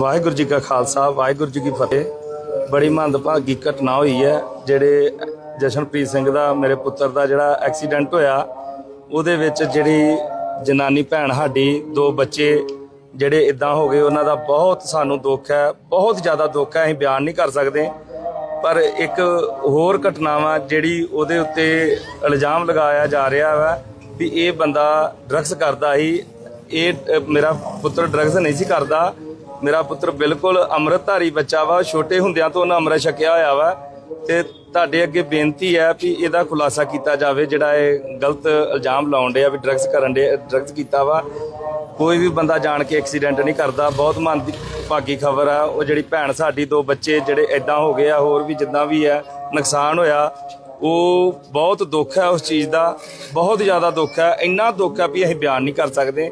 ਵਾਹਿਗੁਰੂ ਜੀ ਕਾ ਖਾਲਸਾ, ਵਾਹਿਗੁਰੂ ਜੀ ਕੀ ਫਤਿਹ। ਬੜੀ ਮੰਦਭਾਗੀ ਘਟਨਾ ਹੋਈ ਹੈ, ਜਿਹੜੇ ਜਸ਼ਨਪ੍ਰੀਤ ਸਿੰਘ ਦਾ, ਮੇਰੇ ਪੁੱਤਰ ਦਾ ਜਿਹੜਾ ਐਕਸੀਡੈਂਟ ਹੋਇਆ, ਉਹਦੇ ਵਿੱਚ ਜਿਹੜੀ ਜਨਾਨੀ ਭੈਣ ਸਾਡੀ, ਦੋ ਬੱਚੇ ਜਿਹੜੇ ਇਦਾਂ ਹੋ ਗਏ, ਉਹਨਾਂ ਦਾ ਬਹੁਤ ਸਾਨੂੰ ਦੁੱਖ ਹੈ, ਬਹੁਤ ਜ਼ਿਆਦਾ ਦੁੱਖ ਹੈ, ਅਸੀਂ ਬਿਆਨ ਨਹੀਂ ਕਰ ਸਕਦੇ। ਪਰ ਇੱਕ ਹੋਰ ਘਟਨਾ ਵਾ, ਜਿਹੜੀ ਉਹਦੇ ਉੱਤੇ ਇਲਜ਼ਾਮ ਲਗਾਇਆ ਜਾ ਰਿਹਾ ਵਾ ਵੀ ਇਹ ਬੰਦਾ ਡਰੱਗਸ ਕਰਦਾ ਸੀ। ਇਹ ਮੇਰਾ ਪੁੱਤਰ ਡਰੱਗਸ ਨਹੀਂ ਸੀ ਕਰਦਾ। ਮੇਰਾ ਪੁੱਤਰ ਬਿਲਕੁਲ ਅੰਮ੍ਰਿਤਧਾਰੀ ਬੱਚਾ ਵਾ, ਛੋਟੇ ਹੁੰਦਿਆਂ ਤੋਂ ਉਹਨਾਂ ਅੰਮ੍ਰਿਤ ਛਕਿਆ ਹੋਇਆ ਵਾ ਤੇ ਤੁਹਾਡੇ ਅੱਗੇ ਬੇਨਤੀ ਹੈ ਵੀ ਇਹਦਾ ਖੁਲਾਸਾ ਕੀਤਾ ਜਾਵੇ, ਜਿਹੜਾ ਇਹ ਗਲਤ ਇਲਜ਼ਾਮ ਲਾਉਣ ਡਿਆ ਵੀ ਡਰੱਗਸ ਕਰਨ ਦੇ ਡਰੱਗਸ ਕੀਤਾ ਵਾ। ਕੋਈ ਵੀ ਬੰਦਾ ਜਾਣ ਕੇ ਐਕਸੀਡੈਂਟ ਨਹੀਂ ਕਰਦਾ, ਬਹੁਤ ਮਨ ਦੀ ਭਾਗੀ ਖਬਰ ਆ, ਉਹ ਜਿਹੜੀ ਭੈਣ ਸਾਡੀ, ਦੋ ਬੱਚੇ ਜਿਹੜੇ ਐਦਾਂ ਹੋ ਗਏ ਆ, ਹੋਰ ਵੀ ਜਿੱਦਾਂ ਵੀ ਆ, ਨੁਕਸਾਨ ਹੋਇਆ, ਉਹ ਬਹੁਤ ਦੁੱਖ ਹੈ ਉਸ ਚੀਜ਼ ਦਾ, ਬਹੁਤ ਜ਼ਿਆਦਾ ਦੁੱਖ ਹੈ, ਇੰਨਾ ਦੁੱਖ ਹੈ ਵੀ ਅਸੀਂ ਬਿਆਨ ਨਹੀਂ ਕਰ ਸਕਦੇ।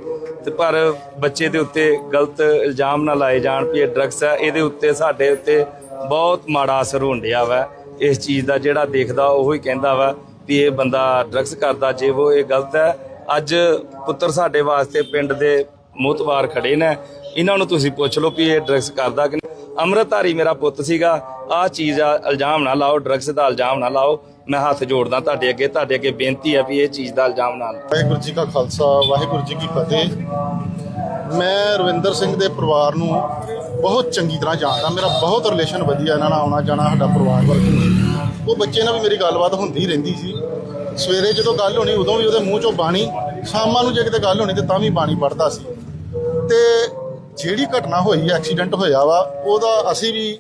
ਤੇ ਪਰ ਬੱਚੇ ਦੇ ਉੱਤੇ ਗਲਤ ਇਲਜ਼ਾਮ ਨਾ ਲਾਏ ਜਾਣ ਵੀ ਇਹ ਡਰੱਗਸ ਹੈ ਇਹਦੇ ਉੱਤੇ ਸਾਡੇ ਉੱਤੇ ਬਹੁਤ ਮਾੜਾ ਅਸਰ ਹੋਣ ਡਿਆ ਵਾ ਇਸ ਚੀਜ਼ ਦਾ ਜਿਹੜਾ ਦੇਖਦਾ, ਉਹ ਹੀ ਕਹਿੰਦਾ ਵਾ ਵੀ ਇਹ ਬੰਦਾ ਡਰੱਗਸ ਕਰਦਾ, ਜੇ ਉਹ ਇਹ ਗਲਤ ਹੈ ਅੱਜ ਪੁੱਤਰ ਸਾਡੇ ਵਾਸਤੇ ਪਿੰਡ ਦੇ ਮੋਤਵਾਰ ਖੜੇ ਨੇ ਇਹਨਾਂ ਨੂੰ ਤੁਸੀਂ ਪੁੱਛ ਲਓ ਵੀ ਇਹ ਡਰੱਗਸ ਕਰਦਾ ਕਿ ਨਹੀਂ। ਅੰਮ੍ਰਿਤਧਾਰੀ ਮੇਰਾ ਪੁੱਤ ਸੀਗਾ, ਆਹ ਚੀਜ਼ ਆ, ਇਲਜ਼ਾਮ ਨਾ ਲਾਓ ਡਰੱਗਸ ਦਾ ਇਲਜ਼ਾਮ ਨਾ ਲਾਓ, ਮੈਂ ਹੱਥ ਜੋੜਦਾ ਤੁਹਾਡੇ ਅੱਗੇ ਤੁਹਾਡੇ ਅੱਗੇ ਬੇਨਤੀ ਹੈ ਵੀ ਇਹ ਚੀਜ਼ ਦਾ ਇਲਜ਼ਾਮ ਨਾ ਲਾਓ। ਵਾਹਿਗੁਰੂ ਜੀ ਕਾ ਖਾਲਸਾ, ਵਾਹਿਗੁਰੂ ਜੀ ਕੀ ਫਤਿਹ। ਮੈਂ ਰਵਿੰਦਰ ਸਿੰਘ ਦੇ ਪਰਿਵਾਰ ਨੂੰ ਬਹੁਤ ਚੰਗੀ ਤਰ੍ਹਾਂ ਜਾਣਦਾ, ਮੇਰਾ ਬਹੁਤ ਰਿਲੇਸ਼ਨ ਵਧੀਆ ਇਹਨਾਂ ਨਾਲ ਆਉਣਾ ਜਾਣਾ, ਸਾਡਾ ਪਰਿਵਾਰ ਵਰਗ ਉਹ ਬੱਚੇ ਨਾਲ ਵੀ ਮੇਰੀ ਗੱਲਬਾਤ ਹੁੰਦੀ ਰਹਿੰਦੀ ਸੀ। ਸਵੇਰੇ ਜਦੋਂ ਗੱਲ ਹੋਣੀ, ਉਦੋਂ ਵੀ ਉਹਦੇ ਮੂੰਹ ਚੋਂ ਬਾਣੀ, ਸ਼ਾਮਾਂ ਨੂੰ ਜੇ ਕਿਤੇ ਗੱਲ ਹੋਣੀ, ਤੇ ਤਾਂ ਵੀ ਬਾਣੀ ਪੜਦਾ ਸੀ। ਤੇ ਜਿਹੜੀ ਘਟਨਾ ਹੋਈ ਐਕਸੀਡੈਂਟ ਹੋਇਆ ਵਾ, ਉਹਦਾ ਅਸੀਂ ਵੀ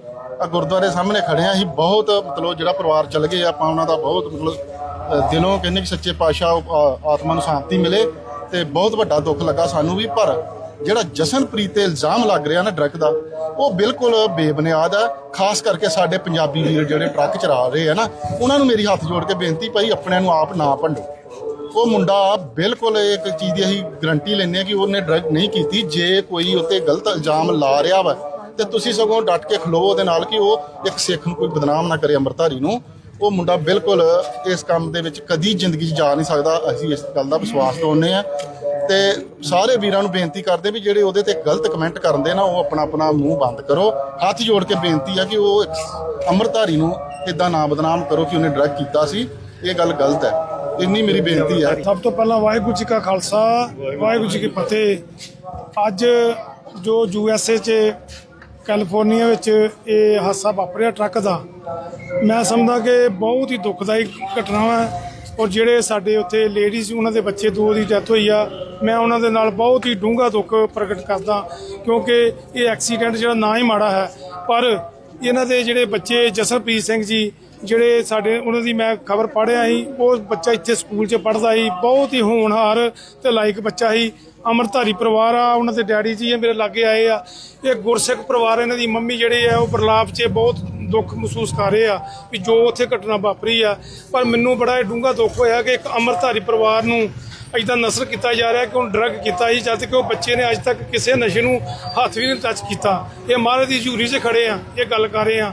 ਗੁਰਦੁਆਰੇ ਸਾਹਮਣੇ ਖੜੇ ਆ। ਅਸੀਂ ਬਹੁਤ ਮਤਲਬ ਜਿਹੜਾ ਪਰਿਵਾਰ ਚੱਲ ਗਏ, ਆਪਾਂ ਉਹਨਾਂ ਦਾ ਬਹੁਤ ਮਤਲਬ ਦਿਲੋਂ ਕਹਿੰਦੇ ਕਿ ਸੱਚੇ ਪਾਤਸ਼ਾਹ ਆਤਮਾ ਨੂੰ ਸ਼ਾਂਤੀ ਮਿਲੇ ਤੇ ਬਹੁਤ ਵੱਡਾ ਦੁੱਖ ਲੱਗਾ ਸਾਨੂੰ ਵੀ। ਪਰ ਜਿਹੜਾ ਜਸ਼ਨਪ੍ਰੀਤ ਤੇ ਇਲਜ਼ਾਮ ਲੱਗ ਰਿਹਾ ਨਾ ਡਰੱਗ ਦਾ, ਉਹ ਬਿਲਕੁਲ ਬੇਬੁਨਿਆਦ ਹੈ ਖਾਸ ਕਰਕੇ ਸਾਡੇ ਪੰਜਾਬੀ ਵੀਰ ਜਿਹੜੇ ਟਰੱਕ ਚਲਾ ਰਹੇ ਆ ਨਾ, ਉਹਨਾਂ ਨੂੰ ਮੇਰੀ ਹੱਥ ਜੋੜ ਕੇ ਬੇਨਤੀ ਭਾਈ, ਆਪਣਿਆਂ ਨੂੰ ਆਪ ਨਾ ਭੰਡੋ। ਉਹ ਮੁੰਡਾ ਬਿਲਕੁਲ ਇੱਕ ਚੀਜ਼ ਦੀ ਅਸੀਂ ਗਰੰਟੀ ਲੈਂਦੇ ਹਾਂ ਕਿ ਉਹਨੇ ਡਰੱਗ ਨਹੀਂ ਕੀਤੀ। ਜੇ ਕੋਈ ਉੱਤੇ ਗਲਤ ਇਲਜ਼ਾਮ ਲਾ ਰਿਹਾ ਵਾ, ਤੇ ਤੁਸੀਂ ਸਗੋਂ ਡਟ ਕੇ ਖਲੋ ਉਹਦੇ ਨਾਲ ਕਿ ਉਹ ਇੱਕ ਸਿੱਖ ਨੂੰ ਕੋਈ ਬਦਨਾਮ ਨਾ ਕਰੇ ਅੰਮ੍ਰਿਤਧਾਰੀ ਨੂੰ। ਉਹ ਮੁੰਡਾ ਬਿਲਕੁਲ ਇਸ ਕੰਮ ਦੇ ਵਿੱਚ ਕਦੀ ਜ਼ਿੰਦਗੀ 'ਚ ਜਾ ਨਹੀਂ ਸਕਦਾ। ਅਸੀਂ ਇਸ ਗੱਲ ਦਾ ਵਿਸ਼ਵਾਸ ਦਵਾਉਂਦੇ ਆ ਤੇ ਸਾਰੇ ਵੀਰਾਂ ਨੂੰ ਬੇਨਤੀ ਕਰਦੇ ਵੀ ਜਿਹੜੇ ਉਹਦੇ ਤੇ ਗਲਤ ਕਮੈਂਟ ਕਰਦੇ ਨਾ, ਉਹ ਆਪਣਾ ਆਪਣਾ ਮੂੰਹ ਬੰਦ ਕਰੋ। ਹੱਥ ਜੋੜ ਕੇ ਬੇਨਤੀ ਆ ਕਿ ਉਹ ਇੱਕ ਅੰਮ੍ਰਿਤਧਾਰੀ ਨੂੰ ਇਦਾਂ ਨਾ ਬਦਨਾਮ ਕਰੋ ਕਿ ਉਹਨੇ ਡਰੱਗ ਕੀਤਾ ਸੀ। ਇਹ ਗੱਲ ਗਲਤ ਹੈ। ਇੰਨੀ ਮੇਰੀ ਬੇਨਤੀ ਹੈ ਸਭ ਤੋਂ ਪਹਿਲਾਂ ਵਾਹਿਗੁਰੂ ਜੀ ਕਾ ਖਾਲਸਾ, ਵਾਹਿਗੁਰੂ ਜੀ ਕੀ ਫਤਿਹ। ਅੱਜ ਜੋ ਯੂ ਐਸ ਏ ਚ, ਕੈਲੀਫੋਰਨੀਆ ਵਿੱਚ ਇਹ ਹਾਦਸਾ ਵਾਪਰਿਆ ਟਰੱਕ ਦਾ, ਮੈਂ ਸਮਝਦਾ ਕਿ ਬਹੁਤ ਹੀ ਦੁਖਦਾਈ ਘਟਨਾ ਹੈ ਔਰ ਜਿਹੜੇ ਸਾਡੇ ਉੱਥੇ ਲੇਡੀਜ਼ ਉਹਨਾਂ ਦੇ ਬੱਚੇ ਦੋ ਦੀ ਡੈਥ ਹੋਈ ਆ। ਮੈਂ ਉਹਨਾਂ ਦੇ ਨਾਲ ਬਹੁਤ ਹੀ ਡੂੰਘਾ ਦੁੱਖ ਪ੍ਰਗਟ ਕਰਦਾ, ਕਿਉਂਕਿ ਇਹ ਐਕਸੀਡੈਂਟ ਜਿਹੜਾ ਨਾ ਹੀ ਮਾੜਾ ਹੈ। ਪਰ ਇਹਨਾਂ ਦੇ ਜਿਹੜੇ ਬੱਚੇ ਜਸਰਪ੍ਰੀਤ ਸਿੰਘ ਜੀ ਜਿਹੜੇ ਸਾਡੇ ਉਹਨਾਂ ਦੀ ਮੈਂ ਖਬਰ ਪੜ੍ਹਿਆ ਸੀ, ਉਹ ਬੱਚਾ ਇੱਥੇ ਸਕੂਲ 'ਚ ਪੜ੍ਹਦਾ ਸੀ, ਬਹੁਤ ਹੀ ਹੋਣਹਾਰ ਤੇ ਲਾਇਕ ਬੱਚਾ ਸੀ। ਅਮਰਧਾਰੀ ਪਰਿਵਾਰ ਆ, ਉਹਨਾਂ ਦੇ ਡੈਡੀ ਜੀ ਇਹ ਮੇਰੇ ਲਾਗੇ ਆਏ ਆ। ਇਹ ਗੁਰਸਿੱਖ ਪਰਿਵਾਰ ਇਹਨਾਂ ਦੀ ਮੰਮੀ ਜਿਹੜੇ ਆ, ਉਹ ਬਰਲਾਪ 'ਚ ਬਹੁਤ ਦੁੱਖ ਮਹਿਸੂਸ ਕਰ ਰਹੇ ਆ ਵੀ ਜੋ ਉੱਥੇ ਘਟਨਾ ਵਾਪਰੀ ਆ। ਪਰ ਮੈਨੂੰ ਬੜਾ ਡੂੰਘਾ ਦੁੱਖ ਹੋਇਆ ਕਿ ਇੱਕ ਅਮਰਧਾਰੀ ਪਰਿਵਾਰ ਨੂੰ ਇਦਾਂ ਨਸ਼ਰ ਕੀਤਾ ਜਾ ਰਿਹਾ ਕਿ ਉਹ ਡਰੱਗ ਕੀਤਾ ਸੀ, ਜਦ ਕਿ ਉਹ ਬੱਚੇ ਨੇ ਅੱਜ ਤੱਕ ਕਿਸੇ ਨਸ਼ੇ ਨੂੰ ਹੱਥ ਵੀ ਨਹੀਂ ਟੱਚ ਕੀਤਾ। ਇਹ ਮਹਾਰਾਜ ਦੀ ਝੂਰੀ 'ਚ ਖੜੇ ਆ, ਇਹ ਗੱਲ ਕਰ ਰਹੇ ਆ।